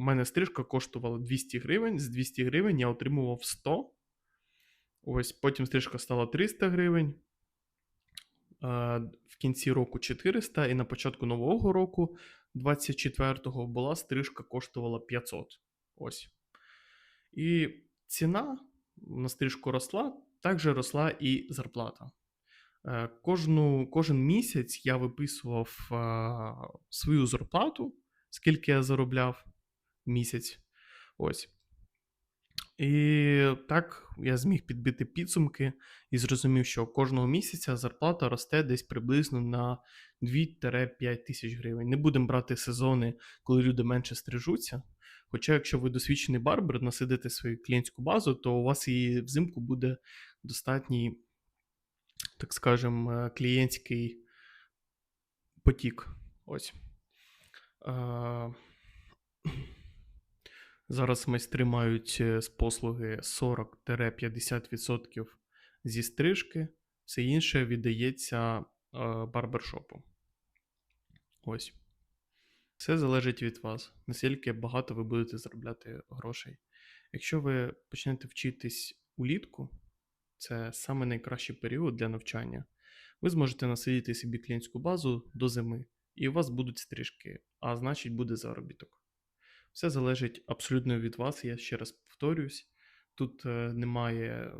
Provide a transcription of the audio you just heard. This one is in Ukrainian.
У мене стрижка коштувала 200 гривень, з 200 гривень я отримував 100. Ось потім стрижка стала 300 гривень. е, В кінці року 400, і на початку нового року, 24-го, була стрижка коштувала 500. Ось. І ціна на стрижку росла, також росла і зарплата. Е, Кожну, кожен місяць я виписував е, свою зарплату, скільки я заробляв місяць. Ось. І так я зміг підбити підсумки і зрозумів, що кожного місяця зарплата росте десь приблизно на 2-5 тисяч гривень. Не будемо брати сезони, коли люди менше стрижуться. Хоча, якщо ви досвідчений барбер, насидите свою клієнтську базу, то у вас і взимку буде достатній, так скажем, клієнтський потік. Ось. Зараз майстри мають е, з послуги 40-50% зі стрижки, все інше віддається е, барбершопу. Ось. Все залежить від вас, наскільки багато ви будете заробляти грошей. Якщо ви почнете вчитись улітку, це саме найкращий період для навчання. Ви зможете насидіти собі клієнтську базу до зими, і у вас будуть стрижки, а значить буде заробіток. Все залежить абсолютно від вас, я ще раз повторюсь. Тут е, немає